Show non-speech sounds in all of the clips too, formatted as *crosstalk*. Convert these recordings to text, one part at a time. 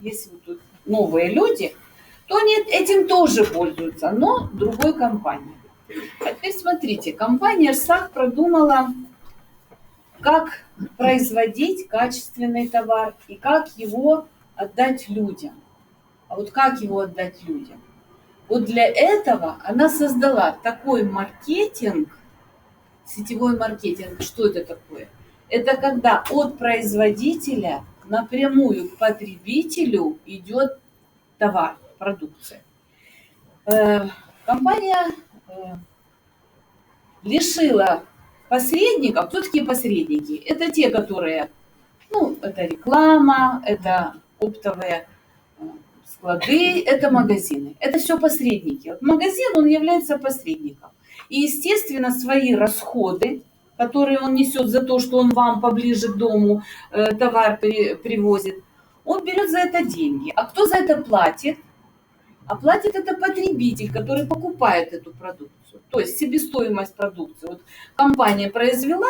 если тут новые люди, то они этим тоже пользуются, но другой компании. А теперь смотрите, компания РСАХ продумала, как производить качественный товар и как его отдать людям. А вот как его отдать людям? Вот для этого она создала такой маркетинг, сетевой маркетинг. Что это такое? Это когда от производителя напрямую к потребителю идет товар, продукция. Э, компания э, лишила посредников. Кто такие посредники? Это те, которые, ну, это реклама, это оптовые э, склады, это магазины. Это все посредники. Магазин, он является посредником. И, естественно, свои расходы, которые он несет за то, что он вам поближе к дому э, товар при, привозит, он берет за это деньги. А кто за это платит? А платит это потребитель, который покупает эту продукцию. То есть себестоимость продукции. Вот компания произвела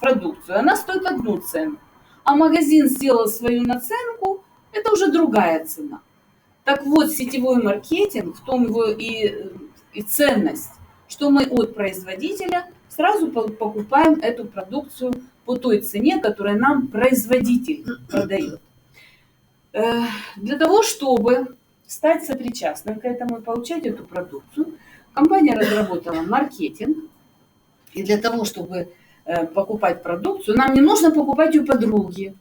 продукцию, она стоит одну цену. А магазин сделал свою наценку, это уже другая цена. Так вот, сетевой маркетинг, в том его и, и ценность, что мы от производителя сразу покупаем эту продукцию по той цене, которую нам производитель продает. Э, для того, чтобы стать сопричастным к этому и получать эту продукцию, компания разработала маркетинг. И для того, чтобы э, покупать продукцию, нам не нужно покупать у подруги.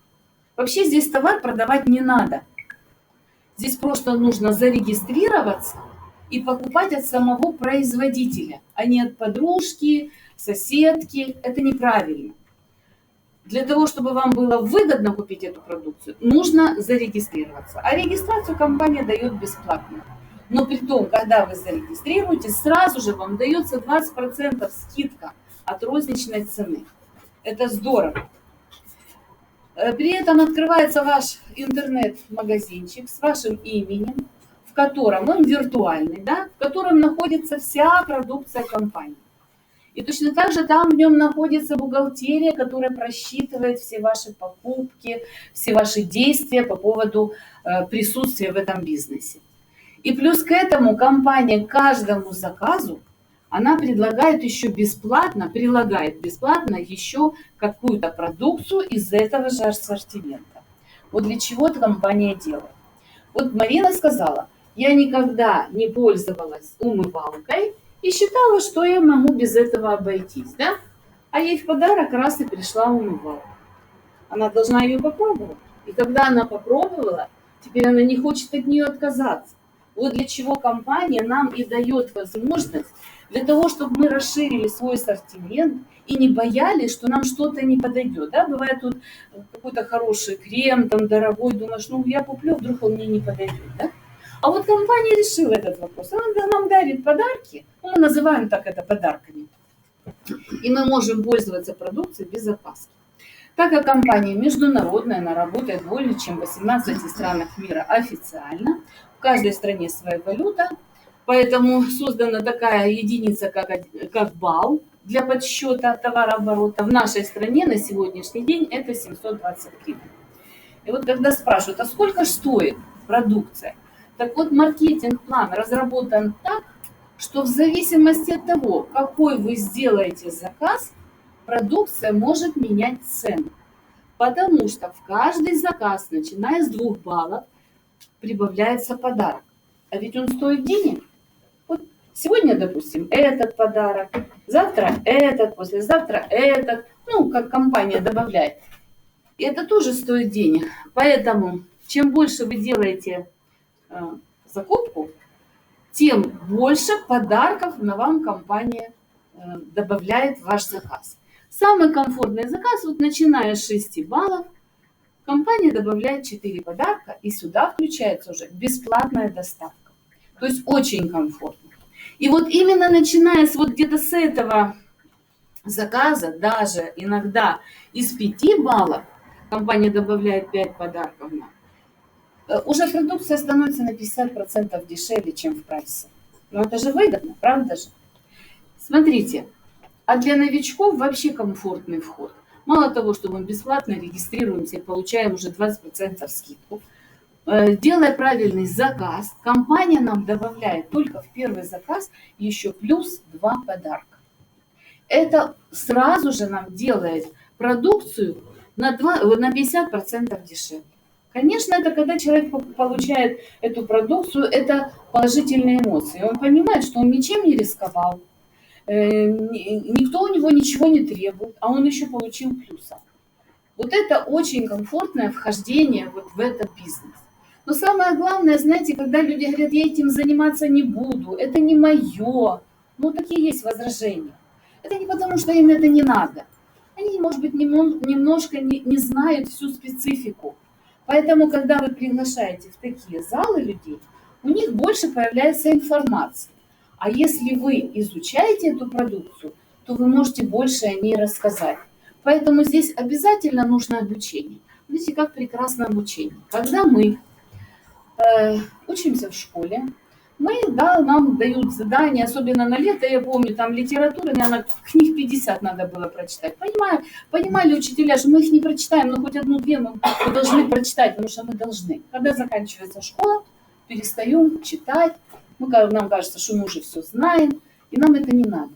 Вообще здесь товар продавать не надо. Здесь просто нужно зарегистрироваться и покупать от самого производителя, а не от подружки, соседки. Это неправильно. Для того, чтобы вам было выгодно купить эту продукцию, нужно зарегистрироваться. А регистрацию компания дает бесплатно. Но при том, когда вы зарегистрируетесь, сразу же вам дается 20% скидка от розничной цены. Это здорово. Э, при этом открывается ваш интернет-магазинчик с вашим именем, в котором он виртуальный, да, в котором находится вся продукция компании. И точно так же там в нем находится бухгалтерия, которая просчитывает все ваши покупки, все ваши действия по поводу э, присутствия в этом бизнесе. И плюс к этому компания каждому заказу, она предлагает еще бесплатно, прилагает бесплатно еще какую-то продукцию из этого же ассортимента. Вот для чего эта компания делает. Вот Марина сказала, я никогда не пользовалась умывалкой, и считала, что я могу без этого обойтись, да? А ей в подарок раз и пришла умывалка. Она должна ее попробовать. И когда она попробовала, теперь она не хочет от нее отказаться. Вот для чего компания нам и дает возможность, для того, чтобы мы расширили свой ассортимент и не боялись, что нам что-то не подойдет. Да? Бывает тут какой-то хороший крем, там дорогой, думаешь, ну я куплю, вдруг он мне не подойдет. Да? А вот компания решила этот вопрос. Она нам дарит подарки, мы называем так это подарками. И мы можем пользоваться продукцией без опаски. Так как компания международная, она работает более чем в 18 странах мира официально, в каждой стране своя валюта, поэтому создана такая единица, как, как балл для подсчета товарооборота. В нашей стране на сегодняшний день это 720 гривен. И вот когда спрашивают, а сколько стоит продукция? Так вот, маркетинг-план разработан так, что в зависимости от того, какой вы сделаете заказ, продукция может менять цену. Потому что в каждый заказ, начиная с двух баллов, прибавляется подарок. А ведь он стоит денег. Вот сегодня, допустим, этот подарок, завтра этот, послезавтра этот. Ну, как компания добавляет. И это тоже стоит денег. Поэтому, чем больше вы делаете закупку, тем больше подарков на вам компания э, добавляет в ваш заказ. Самый комфортный заказ, вот начиная с 6 баллов, компания добавляет 4 подарка, и сюда включается уже бесплатная доставка. То есть очень комфортно. И вот именно начиная с вот где-то с этого заказа, даже иногда из 5 баллов, компания добавляет 5 подарков на Э, уже продукция становится на 50% дешевле, чем в прайсе. Но это же выгодно, правда же? Смотрите, а для новичков вообще комфортный вход. Мало того, что мы бесплатно регистрируемся и получаем уже 20% скидку, э, делая правильный заказ, компания нам добавляет только в первый заказ еще плюс два подарка. Это сразу же нам делает продукцию на, 2, на 50% дешевле. Конечно, это когда человек получает эту продукцию, это положительные эмоции. Он понимает, что он ничем не рисковал, э, никто у него ничего не требует, а он еще получил плюсом. Вот это очень комфортное вхождение вот в этот бизнес. Но самое главное, знаете, когда люди говорят, я этим заниматься не буду, это не мое, ну такие есть возражения. Это не потому, что им это не надо. Они, может быть, немножко не, не знают всю специфику. Поэтому, когда вы приглашаете в такие залы людей, у них больше появляется информация. А если вы изучаете эту продукцию, то вы можете больше о ней рассказать. Поэтому здесь обязательно нужно обучение. Видите, как прекрасно обучение. Когда мы э, учимся в школе, мы, да, нам дают задания, особенно на лето, я помню, там литература, наверное, книг 50 надо было прочитать. Понимаю, понимали учителя, что мы их не прочитаем, но хоть одну-две мы должны прочитать, потому что мы должны. Когда заканчивается школа, перестаем читать, мы, нам кажется, что мы уже все знаем, и нам это не надо.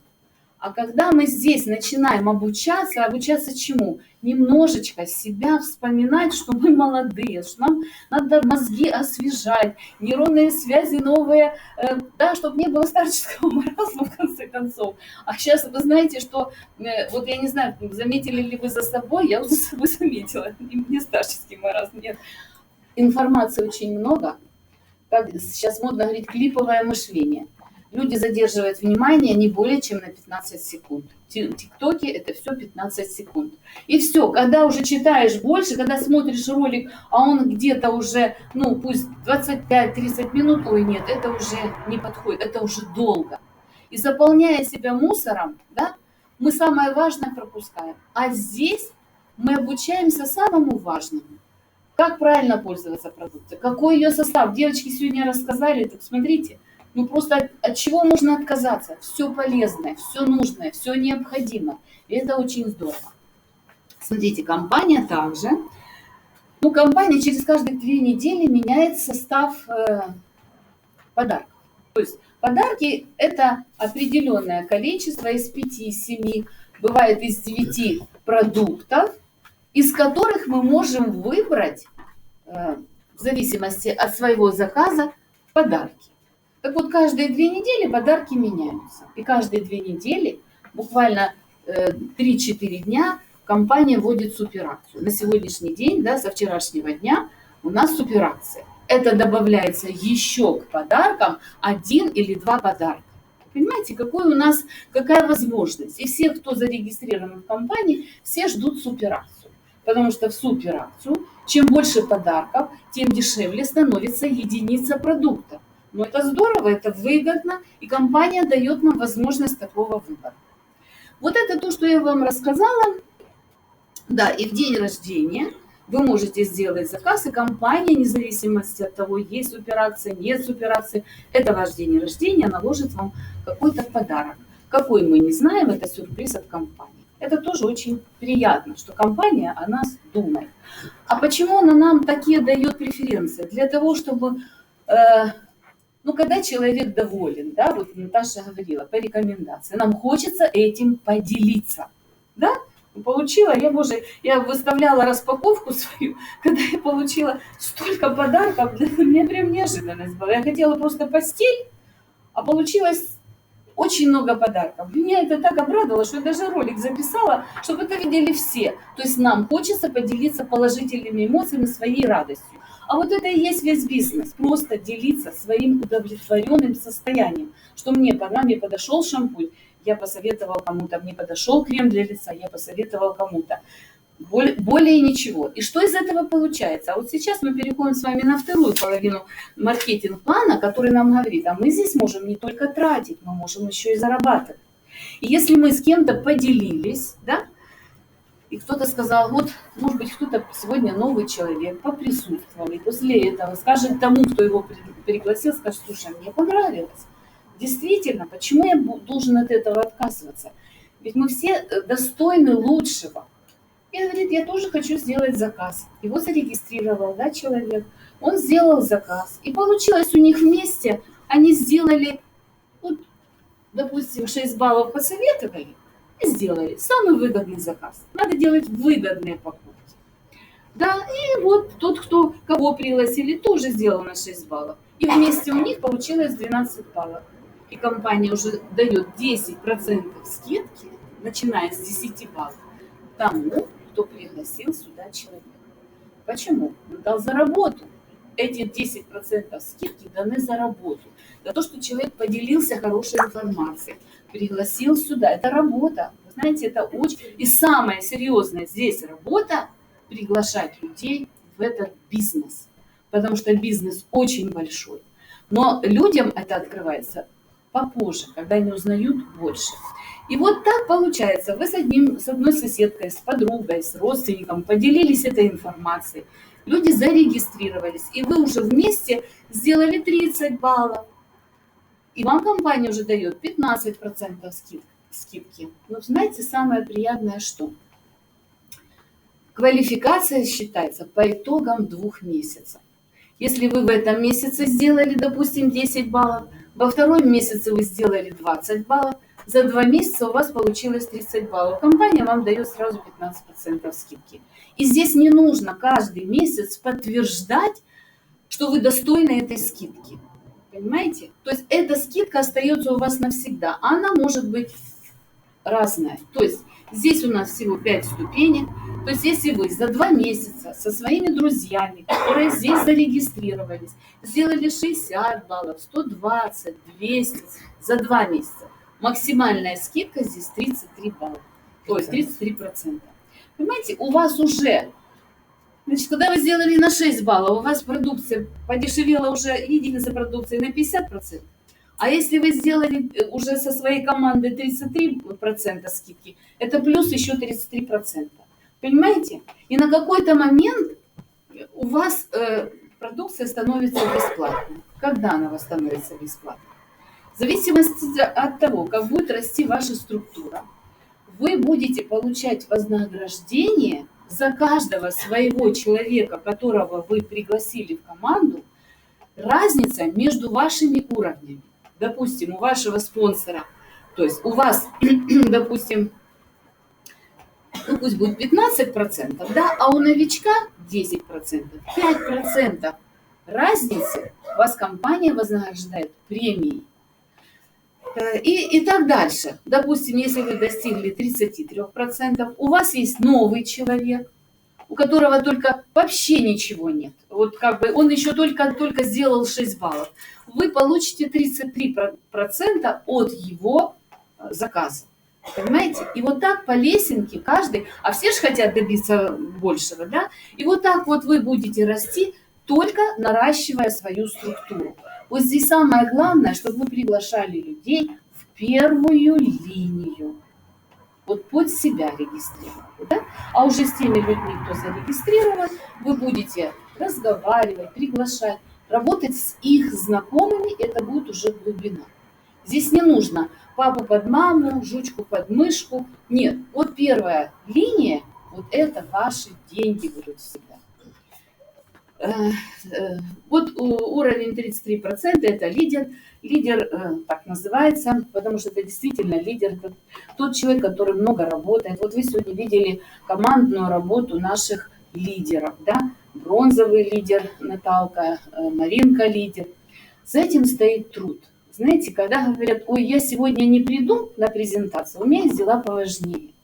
А когда мы здесь начинаем обучаться, обучаться чему? Немножечко себя вспоминать, что мы молодые, что нам надо мозги освежать, нейронные связи новые, э, да, чтобы не было старческого *laughs* маразма в конце концов. А сейчас вы знаете, что, э, вот я не знаю, заметили ли вы за собой, я вот за собой заметила, *laughs* не старческий маразм, нет. Информации очень много, как сейчас модно говорить, клиповое мышление – люди задерживают внимание не более чем на 15 секунд. Тиктоки это все 15 секунд. И все, когда уже читаешь больше, когда смотришь ролик, а он где-то уже, ну пусть 25-30 минут, ой нет, это уже не подходит, это уже долго. И заполняя себя мусором, да, мы самое важное пропускаем. А здесь мы обучаемся самому важному. Как правильно пользоваться продукцией, какой ее состав. Девочки сегодня рассказали, так смотрите, ну просто от чего можно отказаться? Все полезное, все нужное, все необходимо. И это очень здорово. Смотрите, компания также, ну компания через каждые две недели меняет состав э, подарков. То есть подарки это определенное количество из 5-7, бывает из 9 продуктов, из которых мы можем выбрать э, в зависимости от своего заказа подарки. Так вот, каждые две недели подарки меняются. И каждые две недели, буквально 3-4 э, дня, компания вводит суперакцию. На сегодняшний день, да, со вчерашнего дня у нас суперакция. Это добавляется еще к подаркам один или два подарка. Понимаете, какой у нас, какая возможность. И все, кто зарегистрирован в компании, все ждут суперакцию. Потому что в суперакцию, чем больше подарков, тем дешевле становится единица продукта. Но это здорово, это выгодно, и компания дает нам возможность такого выбора. Вот это то, что я вам рассказала. Да, и в день рождения вы можете сделать заказ, и компания, независимо от того, есть суперакция, нет суперакции, это ваш день рождения, наложит вам какой-то подарок. Какой мы не знаем, это сюрприз от компании. Это тоже очень приятно, что компания о нас думает. А почему она нам такие дает преференции? Для того, чтобы э, ну, когда человек доволен, да, вот Наташа говорила, по рекомендации, нам хочется этим поделиться, да, получила, я, боже, я выставляла распаковку свою, *laughs* когда я получила столько подарков, для меня прям неожиданность была. Я хотела просто постель, а получилось очень много подарков. Меня это так обрадовало, что я даже ролик записала, чтобы это видели все. То есть нам хочется поделиться положительными эмоциями, своей радостью. А вот это и есть весь бизнес. Просто делиться своим удовлетворенным состоянием. Что мне, когда мне подошел шампунь, я посоветовал кому-то, мне подошел крем для лица, я посоветовал кому-то. Более, более ничего. И что из этого получается? А вот сейчас мы переходим с вами на вторую половину маркетинг-плана, который нам говорит, а мы здесь можем не только тратить, мы можем еще и зарабатывать. И если мы с кем-то поделились, да, и кто-то сказал, вот, может быть, кто-то сегодня новый человек поприсутствовал, и после этого скажет тому, кто его пригласил, скажет, слушай, мне понравилось. Действительно, почему я должен от этого отказываться? Ведь мы все э, достойны лучшего. И говорит, я тоже хочу сделать заказ. Его зарегистрировал, да, человек. Он сделал заказ. И получилось у них вместе, они сделали, вот, допустим, 6 баллов посоветовали сделали самый выгодный заказ. Надо делать выгодные покупки. Да, и вот тот, кто, кого пригласили, тоже сделал на 6 баллов. И вместе у них получилось 12 баллов. И компания уже дает 10% скидки, начиная с 10 баллов, тому, кто пригласил сюда человека. Почему? Он дал за работу. Эти 10% скидки даны за работу. За то, что человек поделился хорошей информацией, пригласил сюда. Это работа. Вы знаете, это очень... И самое серьезное здесь работа – приглашать людей в этот бизнес. Потому что бизнес очень большой. Но людям это открывается попозже, когда они узнают больше. И вот так получается, вы с, одним, с одной соседкой, с подругой, с родственником поделились этой информацией, люди зарегистрировались, и вы уже вместе сделали 30 баллов. И вам компания уже дает 15% скид, скидки. Но знаете, самое приятное что? Квалификация считается по итогам двух месяцев. Если вы в этом месяце сделали, допустим, 10 баллов, во втором месяце вы сделали 20 баллов, за два месяца у вас получилось 30 баллов. Компания вам дает сразу 15% скидки. И здесь не нужно каждый месяц подтверждать, что вы достойны этой скидки. Понимаете? То есть эта скидка остается у вас навсегда. Она может быть разная. То есть здесь у нас всего 5 ступенек. То есть если вы за два месяца со своими друзьями, которые здесь зарегистрировались, сделали 60 баллов, 120, 200 за два месяца, максимальная скидка здесь 33 балла, то есть 33 процента. Понимаете, у вас уже, значит, когда вы сделали на 6 баллов, у вас продукция подешевела уже единица продукции на 50 процентов. А если вы сделали э, уже со своей командой 33% скидки, это плюс еще 33%. Понимаете? И на какой-то момент у вас э, продукция становится бесплатной. Когда она вас становится бесплатной? В зависимости от того, как будет расти ваша структура, вы будете получать вознаграждение за каждого своего человека, которого вы пригласили в команду, разница между вашими уровнями. Допустим, у вашего спонсора, то есть у вас, *clears throat* допустим, ну пусть будет 15%, да, а у новичка 10%, 5% разницы вас компания вознаграждает премией. Э, и, и так дальше. Допустим, если вы достигли 33%, у вас есть новый человек, у которого только вообще ничего нет. Вот как бы он еще только, только сделал 6 баллов. Вы получите 33% от его э, заказа. Понимаете? И вот так по лесенке каждый, а все же хотят добиться большего, да? И вот так вот вы будете расти, только наращивая свою структуру. Вот здесь самое главное, чтобы вы приглашали людей в первую линию. Вот под себя регистрировали. Да? А уже с теми людьми, кто зарегистрирован, вы будете разговаривать, приглашать, работать с их знакомыми, это будет уже глубина. Здесь не нужно папу под маму, жучку под мышку. Нет, вот первая линия, вот это ваши деньги будут всегда. Э, э, вот уровень 33% это лидер. Лидер э, так называется, потому что это действительно лидер, тот человек, который много работает. Вот вы сегодня видели командную работу наших лидеров, да? Бронзовый лидер Наталка, Маринка лидер. За этим стоит труд. Знаете, когда говорят, ой, я сегодня не приду на презентацию, у меня есть дела поважнее.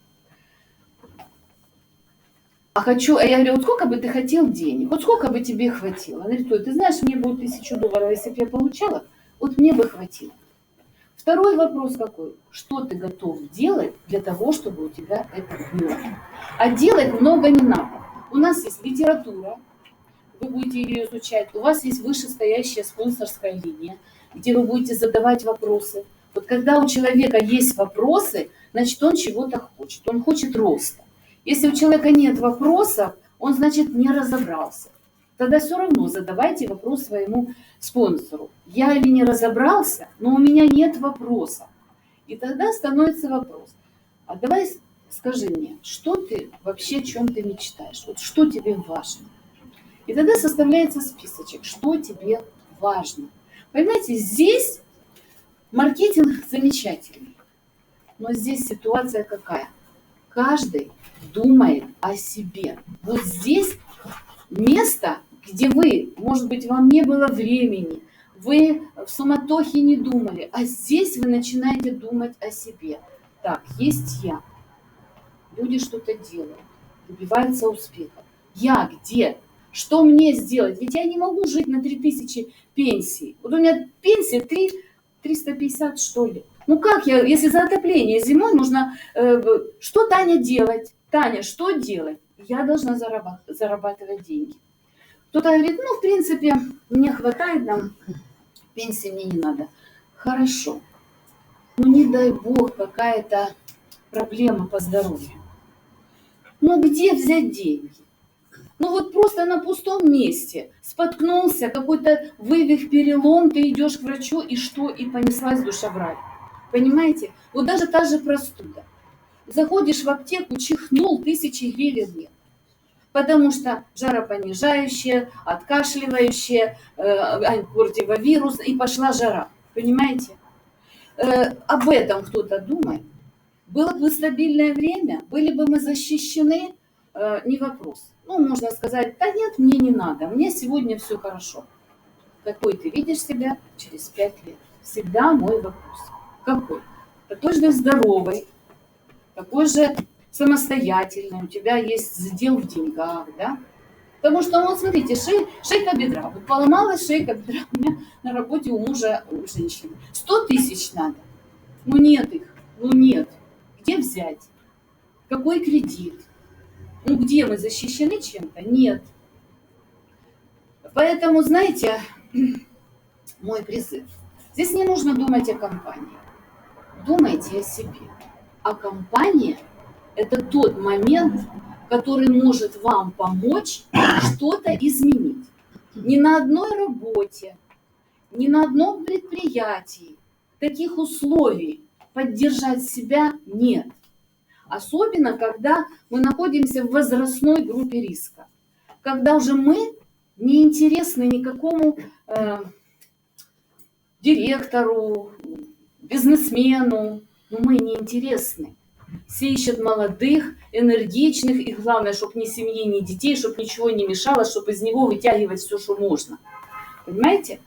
А хочу, а я говорю, вот сколько бы ты хотел денег, вот сколько бы тебе хватило? Она говорит, ой, ты знаешь, мне будет тысячу долларов, если бы я получала, вот мне бы хватило. Второй вопрос какой? Что ты готов делать для того, чтобы у тебя это было? А делать много не надо. У нас есть литература, вы будете ее изучать. У вас есть вышестоящая спонсорская линия, где вы будете задавать вопросы. Вот когда у человека есть вопросы, значит, он чего-то хочет, он хочет роста. Если у человека нет вопросов, он, значит, не разобрался. Тогда все равно задавайте вопрос своему спонсору. Я или не разобрался, но у меня нет вопроса. И тогда становится вопрос. А давай скажи мне, что ты вообще, о чем ты мечтаешь? Вот что тебе важно? И тогда составляется списочек, что тебе важно. Понимаете, здесь маркетинг замечательный, но здесь ситуация какая? Каждый думает о себе. Вот здесь место, где вы, может быть, вам не было времени, вы в суматохе не думали, а здесь вы начинаете думать о себе. Так, есть я. Люди что-то делают, добиваются успеха. Я где? Что мне сделать? Ведь я не могу жить на 3000 пенсий. Вот у меня пенсия 3, 350, что ли. Ну как я, если за отопление зимой нужно... Э, что Таня делать? Таня, что делать? Я должна зарабатывать, деньги. Кто-то говорит, ну, в принципе, мне хватает, нам пенсии мне не надо. Хорошо. Ну, не дай бог, какая-то проблема по здоровью. Ну, где взять деньги? Ну вот просто на пустом месте споткнулся, какой-то вывих, перелом, ты идешь к врачу, и что? И понеслась душа в рай. Понимаете? Вот даже та же простуда. Заходишь в аптеку, чихнул, тысячи гривен нет. Потому что жаропонижающее, откашливающее, э, противовирус, и пошла жара. Понимаете? Э, об этом кто-то думает. Было бы стабильное время, были бы мы защищены, э, не вопрос. Ну, можно сказать, да нет, мне не надо, мне сегодня все хорошо. Какой ты видишь себя через пять лет? Всегда мой вопрос. Какой? Такой же здоровый, такой же самостоятельный, у тебя есть задел в деньгах, да? Потому что, вот смотрите, шей, шейка бедра. Вот поломалась шейка бедра у меня на работе у мужа, у женщины. 100 тысяч надо. Ну нет их, ну нет. Где взять? Какой кредит? Ну где мы защищены чем-то? Нет. Поэтому, знаете, мой призыв. Здесь не нужно думать о компании. Думайте о себе. А компания – это тот момент, который может вам помочь что-то изменить. Ни на одной работе, ни на одном предприятии таких условий поддержать себя нет. Особенно, когда мы находимся в возрастной группе риска. Когда уже мы не интересны никакому э, директору, бизнесмену, мы не интересны. Все ищут молодых, энергичных, и главное, чтобы ни семьи, ни детей, чтобы ничего не мешало, чтобы из него вытягивать все, что можно. Понимаете?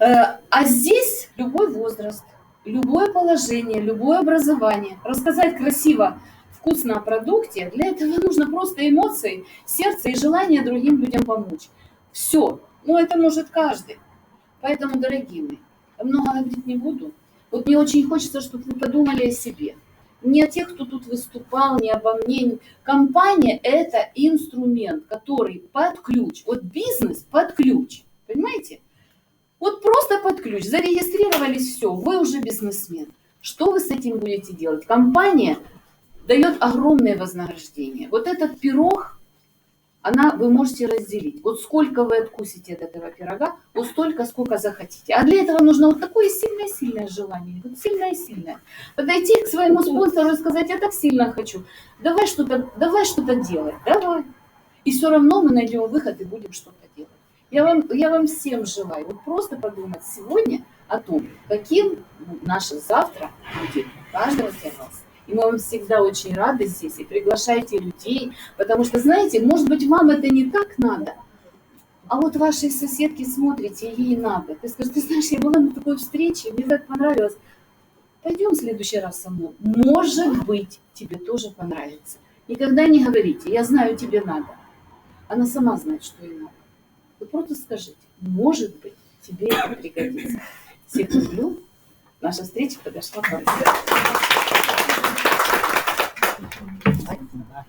Э, а здесь любой возраст, любое положение, любое образование. Рассказать красиво, вкусно о продукте, для этого нужно просто эмоции, сердце и желание другим людям помочь. Все. Ну, это может каждый. Поэтому, дорогие мои, много говорить не буду. Вот мне очень хочется, чтобы вы подумали о себе. Не о тех, кто тут выступал, не обо мне. Компания – это инструмент, который под ключ. Вот бизнес под ключ. Понимаете? Вот просто под ключ. Зарегистрировались, все, вы уже бизнесмен. Что вы с этим будете делать? Компания дает огромное вознаграждение. Вот этот пирог, она, вы можете разделить. Вот сколько вы откусите от этого пирога, вот столько, сколько захотите. А для этого нужно вот такое сильное-сильное желание. Вот сильное-сильное. Подойти к своему спонсору и сказать, я так сильно хочу. Давай что-то, давай что-то делать. Давай. И все равно мы найдем выход и будем что-то делать. Я вам, я вам всем желаю вот просто подумать сегодня о том, каким наше завтра будет каждого из вас. И мы вам всегда очень рады здесь и приглашайте людей, потому что, знаете, может быть, вам это не так надо, а вот вашей соседке смотрите, ей надо. Ты скажешь, ты знаешь, я была на такой встрече, мне так понравилось. Пойдем в следующий раз со мной. Может быть, тебе тоже понравится. Никогда не говорите, я знаю, тебе надо. Она сама знает, что ей надо. Вы просто скажите, может быть, тебе это пригодится. Всех люблю. Наша встреча подошла к концу. Bye.